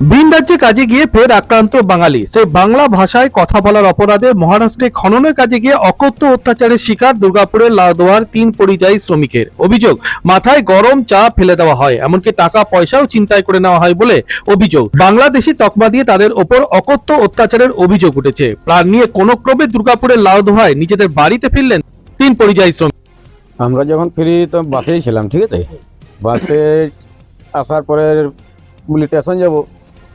ভিন রাজ্যে কাজে গিয়ে ফের আক্রান্ত বাঙালি। সে বাংলা ভাষায় কথা বলার অপরাধে মহারাষ্ট্রে খননের কাজে গিয়ে অকথ্য অত্যাচারের শিকার দুর্গাপুরের লাউদোয়ার তিন পরিযায়ী শ্রমিকের। অভিযোগ, মাথায় গরম চা ফেলে দেওয়া হয়, এমনকি টাকা পয়সাও চিন্তায় করে নেওয়া হয় বলে অভিযোগ। বাংলাদেশি তকমা দিয়ে তাদের ওপর অকথ্য অত্যাচারের অভিযোগ উঠেছে। প্রাণ নিয়ে কোনো ক্রমে দুর্গাপুরের লাউদোহায় নিজেদের বাড়িতে ফিরলেন তিন পরিযায়ী শ্রমিক। আমরা যখন ফিরি, তো বাসেই ছিলাম, ঠিক আছে? বাসে আসার পরে বলি স্টেশন যাব।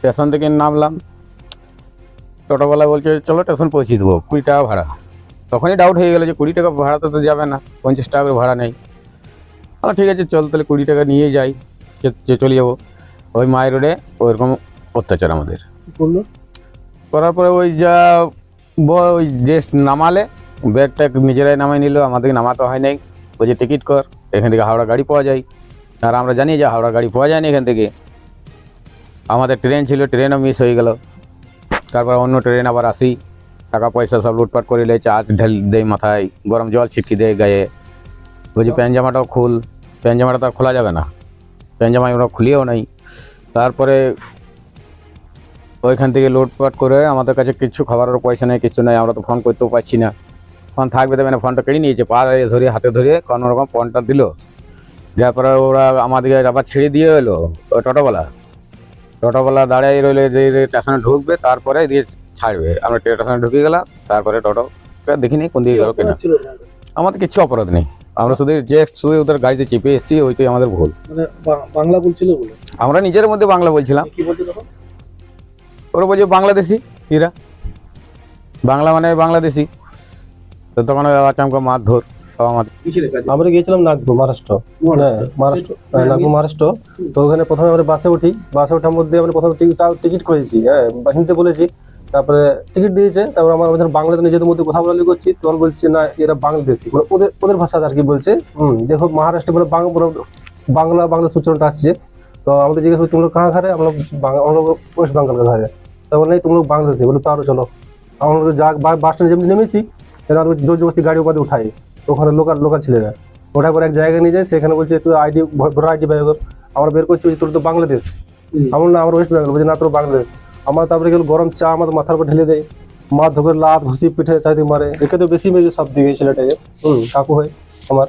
স্টেশন থেকে নামলাম। টোটোওয়ালা বলছে চলো স্টেশন পৌঁছে দেবো কুড়ি টাকা ভাড়া। তখনই ডাউট হয়ে গেলো যে কুড়ি টাকা ভাড়াতে তো যাবে না পঞ্চাশ টাকা করে ভাড়া নেই। আচ্ছা ঠিক আছে চল তাহলে কুড়ি টাকা নিয়ে যাই যে- চলে যাব। ওই মায়ের রোডে ওইরকম অত্যাচার আমাদের। করার পরে ওই যা ওই যে নামালে ব্যাগটা নিজেরাই নামাই নিল আমাদেরকে নামাতে হয় নাই। ওই যে টিকিট কর এখান থেকে হাওড়া গাড়ি পাওয়া যায়। আর আমরা জানি যে হাওড়া গাড়ি পাওয়া যায় না এখান থেকে। আমাদের ট্রেন ছিল ট্রেনও মিস হয়ে গেল। তারপর অন্য ট্রেন আবার আসি। টাকা পয়সা সব লুটপাট করে লে চা ঢেল দেয় মাথায়, গরম জল ছিটকি দেয় গায়ে। বলছি প্যান্ট জামাটাও খুল, প্যান্ট জামাটা তো আর খোলা যাবে না। প্যান্ট জামা আমরা খুলিয়েও নাই। তারপরে ওইখান থেকে লুটপাট করে আমাদের কাছে কিছু খাবারের পয়সা নেই, কিছু নেই, আমরা তো ফোন করতেও পারছি না। ফোন থাকবে দেবে না ফোনটা কেড়ে নিয়েছে, পা ধরে হাতে ধরে, কোনো রকম ফোনটা দিল। দেওয়ার পরে ওরা আমাদেরকে আবার ছেড়ে দিয়ে এলো, ওই টোটোওয়ালা দাঁড়িয়ে রইল যে স্টেশনে ঢুকবে তারপরে দিয়ে ছাড়বে। আমরা স্টেশনে ঢুকে গেলাম তারপরে টোটো দেখিনি কোন দিকে গেল কিনা। আমাদের কিছু অপরাধ নেই। আমরা শুধু যে শুধু ওদের গাড়িতে চেপে এসেছি ওইটাই আমাদের ভুল। মানে বাংলা বলছিল আমরা নিজের মধ্যে বাংলা বলছিলাম। ওরা বলছে বাংলাদেশি এরা বাংলা মানে বাংলাদেশি। তো তখন আচমকা মারধর। আমরা গিয়েছিলাম নাগপুর মহারাষ্ট্র। মহারাষ্ট্র। হ্যাঁ, হ্যাঁ, হ্যাঁ, নাগপুর মহারাষ্ট্র। তো ওখানে প্রথমে আমরা বাসে উঠি। বাসে ওঠার মধ্যে আমরা প্রথমে টিকিট করেছি হ্যাঁ হিন্দিতে বলেছি। তারপরে টিকিট দিয়েছে তারপর আমার ওদের বাংলাতে নিজেদের মধ্যে কথা বলালি করছি। তখন বলছি না এরা বাংলাদেশি। মানে ওদের ওদের ভাষা আর কি? বলছে হম দেখো মহারাষ্ট্রে মানে বাংলা বাংলা সূচনাটা আসছে। তো আমাদের জিজ্ঞেস করছি তোমরা কাহা ঘরে আমরা ওয়েস্ট বেঙ্গল ঘরে তারপর নেই মানে, তোমরা বাংলাদেশি। বলে তারও চলো। আমরা যা বাস স্ট্যান্ডে যেমনি নেমেছি এরা জোর জবস্তি গাড়ি ওপাতে উঠাই ওখানে লোকাল লোকাল ছেলেরা। ওটা করে এক জায়গায় নিয়ে যায় সেখানে বলছে তুই আইডি ভোটার আইডি বের কর। আমরা বের করছি তোর তো বাংলাদেশ। আমার না আমার ওয়েস্ট বেঙ্গল বলছে না তোর বাংলাদেশ। আমার তারপরে গেল গরম চা আমাদের মাথার উপর ঢেলে দেয়। মা ধোকের লাত ঘুষি পিঠে চাইতে মারে। একে তো বেশি মেজে সব দিকে ছেলেটাকে হুম। কাকু হয় আমার।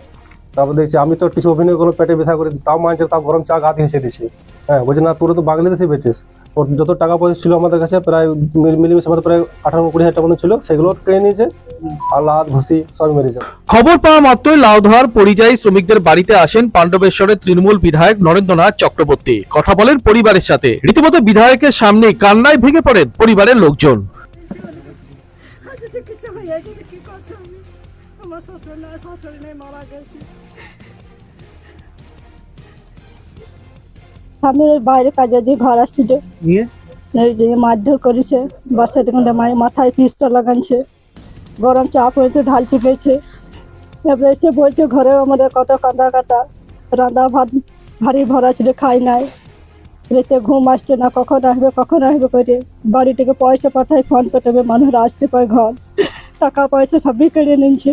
তারপর দেখছি আমি তো কিছু অভিনয় করল পেটে ব্যথা করে তাও মানছে তাও গরম চা গাতে হেসে দিচ্ছি হ্যাঁ বলছে না তোর তো বাংলাদেশে ওর যত টাকা পয়সা ছিল আমাদের কাছে প্রায় মিল- মিলিমিশে আমাদের প্রায় আঠারো কুড়ি হাজার টাকা ছিল সেগুলো কেড়ে নিয়েছে আর লাত ঘুষি সব মেরেছে। খবর পাওয়া মাত্রই লাউদহার পরিযায়ী শ্রমিকদের বাড়িতে আসেন পাণ্ডবেশ্বরের তৃণমূল বিধায়ক নরেন্দ্রনাথ চক্রবর্তী। কথা বলেন পরিবারের সাথে। রীতিমতো বিধায়কের সামনে কান্নায় ভেঙে পড়েন পরিবারের লোকজন। কিছু হয়ে কি করছ আমি আমার শ্বশুর নাই শ্বশুর নেই মারা গেছে। আমি ওই বাইরে কাজে দিয়ে ঘর আসছিল মারধর করেছে বাসা থেকে মায়ের মাথায় পিস্তল লাগাচ্ছে গরম চাপ হয়েছে ঢাল টিপেছে এবার এসে বলছে ঘরে আমাদের কত কাঁদা কাটা রান্না ভাত ভারী ভরা ছিল খাই নাই। রেতে ঘুম আসছে না কখন আসবে কখন আসবে করে বাড়ি থেকে পয়সা পাঠায় ফোন পেটাবে মানুষরা আসছে পায় ঘর? টাকা পয়সা সবই কেড়ে নিচ্ছে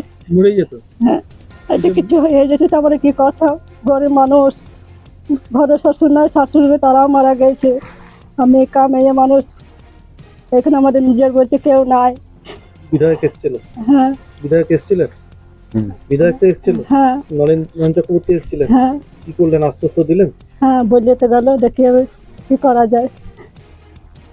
হ্যাঁ এটা কিছু হয়ে যেতে তারপরে কি কথা? গরিব মানুষ। ঘরে শ্বশুর নয় শাশুড়ি তারাও মারা গেছে। আমি একা মেয়ে মানুষ এখন আমাদের নিজের বলতে কেউ নাই। বিধায়ক এসেছিল? হ্যাঁ। বিধায়ক এসেছিলেন? বিধায়ক তো এসেছিল? হ্যাঁ। নরেন নরেন চক্রবর্তী এসেছিলেন? হ্যাঁ। কি করলেন? আশ্বস্ত দিলেন? হ্যাঁ বললে তো গেল দেখি কি করা যায়।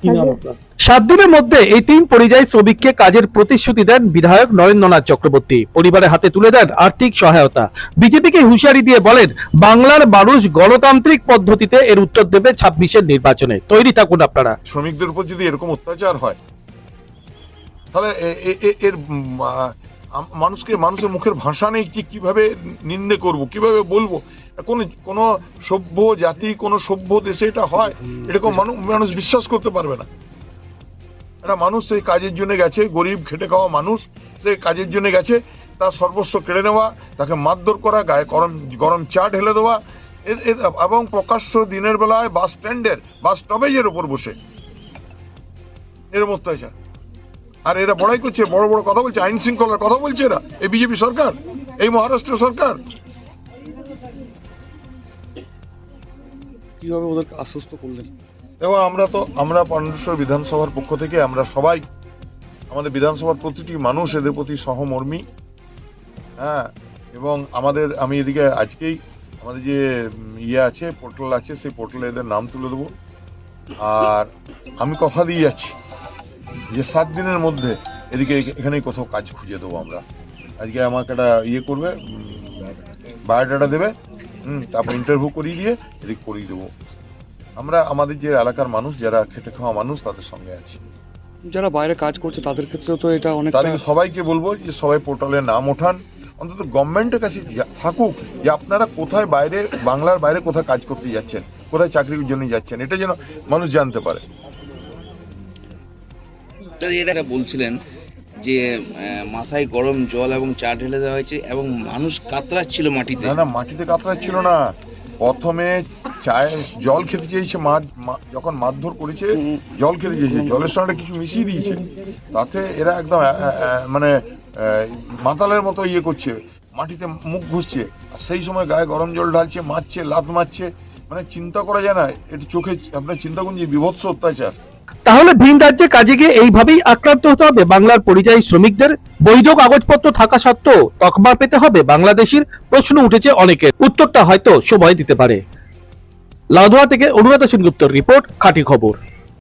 কি নাম আপনার? সাত দিনের মধ্যে এই তিন পরিযায়ী শ্রমিককে কাজের প্রতিশ্রুতি দেন বিধায়ক নরেন্দ্রনাথ চক্রবর্তী। পরিবারের হাতে তুলে দেন আর্থিক সহায়তা। বিজেপিকে হুঁশিয়ারি দিয়ে বলেন, বাংলার মানুষ গণতান্ত্রিক পদ্ধতিতে এর উত্তর দেবে ছাব্বিশের নির্বাচনে। তৈরি থাকুন আপনারা। শ্রমিকদের উপর যদি এরকম অত্যাচার হয়, তাহলে এর মানুষকে, মানুষের মুখের ভাষা নেই কি কীভাবে নিন্দে করব, কীভাবে বলব। কোন কোন সভ্য জাতি, কোন সভ্য দেশে এটা হয়, এরকম মানুষ বিশ্বাস করতে পারবে না। একটা মানুষ সেই কাজের জন্য গেছে, গরিব, খেটে খাওয়া মানুষ সে কাজের জন্য গেছে, তার সর্বস্ব কেড়ে নেওয়া, তাকে মারধর করা, গায়ে গরম গরম চা ঢেলে দেওয়া এবং প্রকাশ্য দিনের বেলায় বাস স্ট্যান্ডের বাস স্টপেজের উপর বসে। এরম অত্যাচার আর এরা বড়াই করছে, বড় বড় কথা বলছে, আইন শৃঙ্খলার কথা বলছে এরা। এই বিজেপি সরকার, এই মহারাষ্ট্র সরকার। কীভাবে ওদেরকে আশ্বস্ত করলেন? এবং আমরা তো, আমরা পাণ্ডেশ্বর বিধানসভার পক্ষ থেকে আমরা সবাই, আমাদের বিধানসভার প্রতিটি মানুষ এদের প্রতি সহমর্মী। হ্যাঁ এবং আমাদের, আমি এদিকে আজকেই আমাদের যে ইয়ে আছে, পোর্টাল আছে, সেই পোর্টালে এদের নাম তুলে দেবো। আর আমি কথা দিয়ে যাচ্ছি যে, সাত দিনের মধ্যে এদিকে এখানেই কোথাও কাজ খুঁজে দেবো আমরা। আজকে আমাকে একটা ইয়ে করবে বায়োডাটা দেবে হুম তারপর ইন্টারভিউ করিয়ে দিয়ে এদিকে করিয়ে দেবো। আমরা আমাদের যে এলাকার মানুষ যারা খেটে খাওয়া মানুষ তাদের সঙ্গে আছি। যারা বাইরে কাজ করছে তাদের ক্ষেত্রেও তো এটা অনেক তাদেরকে সবাইকে বলব যে সবাই পোর্টালে নাম ওঠান। অন্তত গভর্নমেন্টের কাছে যা- থাকুক যে আপনারা কোথায় বাইরে বাংলার বাইরে কোথায় কাজ করতে যাচ্ছেন কোথায় চাকরির জন্য যাচ্ছেন এটা যেন মানুষ জানতে পারে। এটা বলছিলেন যে মাথায় গরম জল এবং চা ঢেলে দেওয়া হয়েছে এবং মানুষ কাতরাচ্ছিল মাটিতে। না না মাটিতে কাতরাচ্ছিল না। প্রথমে চায় জল খেতে চেয়েছে মাছ যখন মারধর করেছে, জল খেতে চেয়েছে, জলের সঙ্গে কিছু মিশিয়ে দিয়েছে। তাতে এরা একদম মানে মাতালের মতো ইয়ে করছে, মাটিতে মুখ আর সেই সময় গায়ে গরম জল ঢালছে, মারছে লাত মারছে। মানে চিন্তা করা যায় না, এটা চোখে, আপনার চিন্তা করুন যে বিভৎস অত্যাচার। তাহলে ভিন রাজ্যে কাজে গিয়ে এইভাবেই আক্রান্ত হতে হবে? বাংলার পরিযায়ী শ্রমিকদের বৈধ কাগজপত্র থাকা সত্ত্বেও তকমা পেতে হবে? বাংলাদেশের প্রশ্ন উঠেছে অনেকের। উত্তরটা হয়তো সময় দিতে পারে। লাউদোয়া থেকে অনুরাধা সেনগুপ্তর রিপোর্ট খাঁটি খবর।